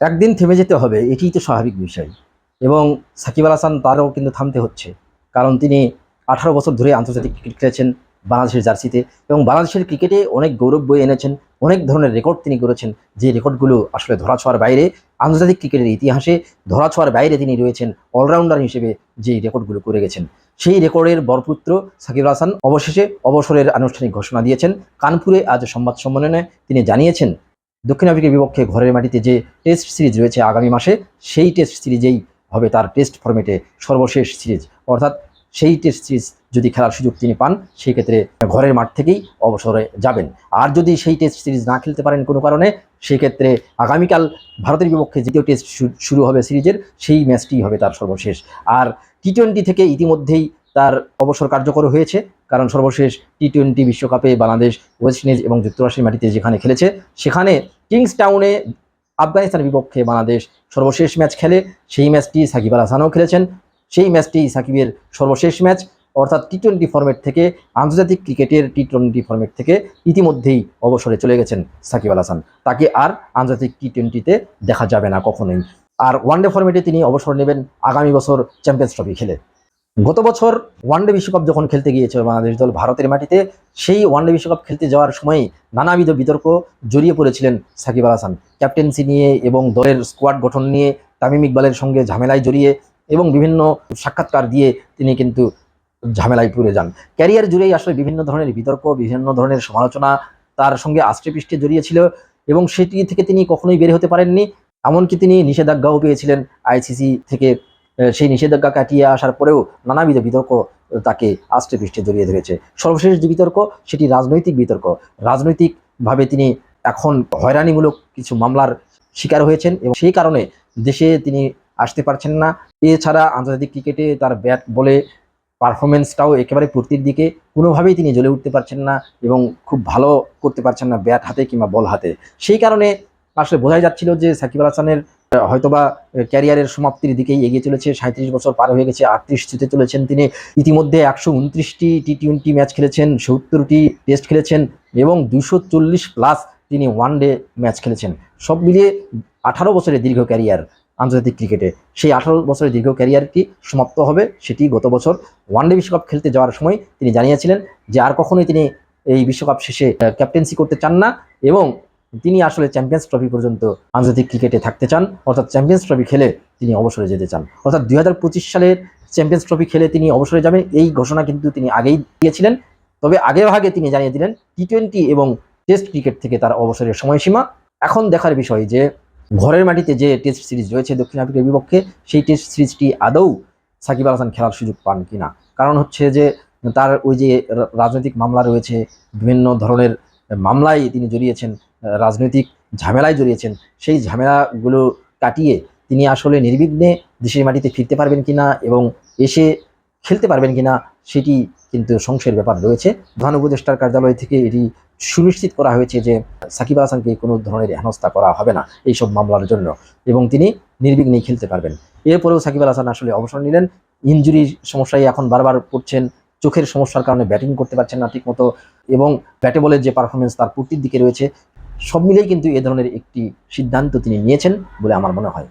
একদিন থেমে যেতে হবে, এটিই তো স্বাভাবিক বিষয়। এবং সাকিব আল হাসান তারও কিন্তু থামতে হচ্ছে, কারণ তিনি আঠারো বছর ধরে আন্তর্জাতিক ক্রিকেট খেলেছেন বাংলাদেশের জার্সিতে। এবং বাংলাদেশের ক্রিকেটে অনেক গৌরব বয়ে এনেছেন, অনেক ধরনের রেকর্ড তিনি করেছেন যে রেকর্ডগুলো আসলে ধরাছোঁয়ার বাইরে, আন্তর্জাতিক ক্রিকেটের ইতিহাসে ধরাছোঁয়ার বাইরে তিনি রয়েছেন, অলরাউন্ডার হিসেবে যে রেকর্ডগুলো করে গেছেন। সেই রেকর্ডের বরপুত্র সাকিব আল হাসান অবশেষে অবসরের আনুষ্ঠানিক ঘোষণা দিয়েছেন। কানপুরে আজ সংবাদ সম্মেলনে তিনি জানিয়েছেন দক্ষিণ আফ্রিকার বিপক্ষে ঘরের মাটিতে যে টেস্ট সিরিজ রয়েছে আগামী মাসে, সেই টেস্ট সিরিজেই হবে তার টেস্ট ফরম্যাটে সর্বশেষ সিরিজ। অর্থাৎ সেই টেস্ট সিরিজ যদি খেলার সুযোগ তিনি পান সেই ক্ষেত্রে ঘরের মাঠ থেকেই অবসরে যাবেন। আর যদি সেই টেস্ট সিরিজ না খেলতে পারেন কোনো কারণে সেই ক্ষেত্রে আগামীকাল ভারতের বিপক্ষে দ্বিতীয় টেস্ট শুরু হবে সিরিজের, সেই ম্যাচটি হবে তার সর্বশেষ। আর টি টোয়েন্টি থেকে ইতিমধ্যেই তার অবসর কার্যকর হয়েছে। কারণ সর্বশেষ টি টোয়েন্টি বিশ্বকাপে বাংলাদেশ, ওয়েস্ট ইন্ডিজ এবং যুক্তরাষ্ট্রের মাটিতে যেখানে খেলেছে, সেখানে কিংস টাউনে আফগানিস্তানের বিপক্ষে বাংলাদেশ সর্বশেষ ম্যাচ খেলে। সেই ম্যাচটি সাকিব আল হাসানও খেলেছেন। সেই ম্যাচটি সাকিবের সর্বশেষ ম্যাচ। অর্থাৎ টি টোয়েন্টি ফরম্যাট থেকে, আন্তর্জাতিক ক্রিকেটের টি টোয়েন্টি ফরম্যাট থেকে ইতিমধ্যেই অবসরে চলে গেছেন সাকিব আল হাসান। তাকে আর আন্তর্জাতিক টি টোয়েন্টিতে দেখা যাবে না কখনোই। আর ওয়ানডে ফরম্যাটে তিনি অবসর নেবেন আগামী বছর চ্যাম্পিয়ন্স ট্রফি খেলে। গত বছর ওয়ানডে বিশ্বকাপ যখন খেলতে গিয়েছিল বাংলাদেশ দল ভারতের মাটিতে, সেই ওয়ানডে বিশ্বকাপ খেলতে যাওয়ার সময় নানাবিধ বিতর্ক জড়িয়ে পড়েছিলেন সাকিব আল হাসান। ক্যাপ্টেন্সি নিয়ে এবং দলের স্কোয়াড গঠন নিয়ে, তামিম ইকবালের সঙ্গে ঝামেলায় জড়িয়ে এবং বিভিন্ন সাক্ষাৎকার দিয়ে তিনি কিন্তু ঝামেলায় পড়ে যান। ক্যারিয়ার জুড়েই আসলে বিভিন্ন ধরনের বিতর্ক, বিভিন্ন ধরনের সমালোচনা তার সঙ্গে আষ্টে পৃষ্ঠে জড়িয়েছিল এবং সেটি থেকে তিনি কখনোই বের হতে পারেননি, এমনকি তিনি নিষেধাজ্ঞাও পেয়েছিলেন আইসিসি থেকে সেই নিষেধাজ্ঞা কাটিয়ে আসার পরেও নানাবিধ বিতর্ক তাকে আষ্টে পৃষ্ঠে জড়িয়ে ধরেছে। সর্বশেষ যে বিতর্ক, সেটি রাজনৈতিক বিতর্ক। রাজনৈতিকভাবে তিনি এখন হয়রানিমূলক কিছু মামলার শিকার হয়েছেন এবং সেই কারণে দেশে তিনি আসতে পারছেন না। এছাড়া আন্তর্জাতিক ক্রিকেটে তার ব্যাট বলে পারফরমেন্সটাও একেবারে পূর্তির দিকে। কোনোভাবেই তিনি জ্বলে উঠতে পারছেন না এবং খুব ভালো করতে পারছেন না ব্যাট হাতে কিংবা বল হাতে। সেই কারণে আসলে বোঝাই যাচ্ছিল যে সাকিব আল হাসানের হয়তোবা ক্যারিয়ারের সমাপ্তির দিকেই এগিয়ে চলেছে। সাঁত্রিশ বছর পার হয়ে গেছে, আটত্রিশ ছুতে চলেছেন তিনি। ইতিমধ্যে একশো উনত্রিশটি টি টোয়েন্টি ম্যাচ খেলেছেন, সত্তরটি টেস্ট খেলেছেন এবং দুশো চল্লিশ প্লাস তিনি ওয়ান ডে ম্যাচ খেলেছেন। সব মিলিয়ে আঠারো বছরের দীর্ঘ ক্যারিয়ার আন্তর্জাতিক ক্রিকেটে। সেই আঠারো বছরের দীর্ঘ ক্যারিয়ারটি সমাপ্ত হবে সেটি গত বছর ওয়ানডে বিশ্বকাপ খেলতে যাওয়ার সময় তিনি জানিয়েছিলেন যে আর কখনোই তিনি এই বিশ্বকাপ শেষে ক্যাপ্টেন্সি করতে চান না এবং তিনি আসলে চ্যাম্পিয়ন্স ট্রফি পর্যন্ত আন্তর্জাতিক ক্রিকেটে থাকতে চান, অর্থাৎ চ্যাম্পিয়ন্স ট্রফি খেলে তিনি অবসরে যেতে চান। অর্থাৎ দু হাজার পঁচিশ সালের চ্যাম্পিয়ন্স ট্রফি খেলে তিনি অবসরে যাবেন এই ঘোষণা কিন্তু তিনি আগেই দিয়েছিলেন। তবে আগে ভাগে তিনি জানিয়ে দিলেন টি টোয়েন্টি এবং টেস্ট ক্রিকেট থেকে তার অবসরের সময়সীমা। এখন দেখার বিষয় যে, ঘরের মাটিতে যে টেস্ট সিরিজ রয়েছে দক্ষিণ আফ্রিকার বিপক্ষে, সেই টেস্ট সিরিজটি আদৌ সাকিব আল হাসান খেলার সুযোগ পান কিনা? কারণ হচ্ছে যে, তার ওই যে রাজনৈতিক মামলা রয়েছে, বিভিন্ন ধরনের মামলায় তিনি জড়িয়েছেন। রাজনৈতিক ঝামেলায় জড়িয়েছেন, সেই ঝামেলাগুলো কাটিয়ে তিনি আসলে নির্বিঘ্নে দেশের মাটিতে ফিরতে পারবেন কিনা এবং এসে খেলতে পারবেন কিনা সেটি কিন্তু সংশয়ের ব্যাপার রয়েছে। প্রধান উপদেষ্টার কার্যালয় থেকে এটি সুনিশ্চিত করা হয়েছে যে সাকিব আল হাসানকে কোনো ধরনের হেনস্থা করা হবে না এইসব মামলার জন্য এবং তিনি নির্বিঘ্নেই খেলতে পারবেন। এরপরেও সাকিব আল হাসান আসলে অবসর নিলেন ইঞ্জুরি সমস্যায় এখন বারবার পড়ছেন, চোখের সমস্যার কারণে ব্যাটিং করতে পারছেন না ঠিকমতো এবং ব্যাটে বলের যে পারফরমেন্স তার পূর্তির দিকে রয়েছে সব মিলেই কিন্তু এ ধরনের একটি সিদ্ধান্ত তিনি নিয়েছেন বলে আমার মনে হয়।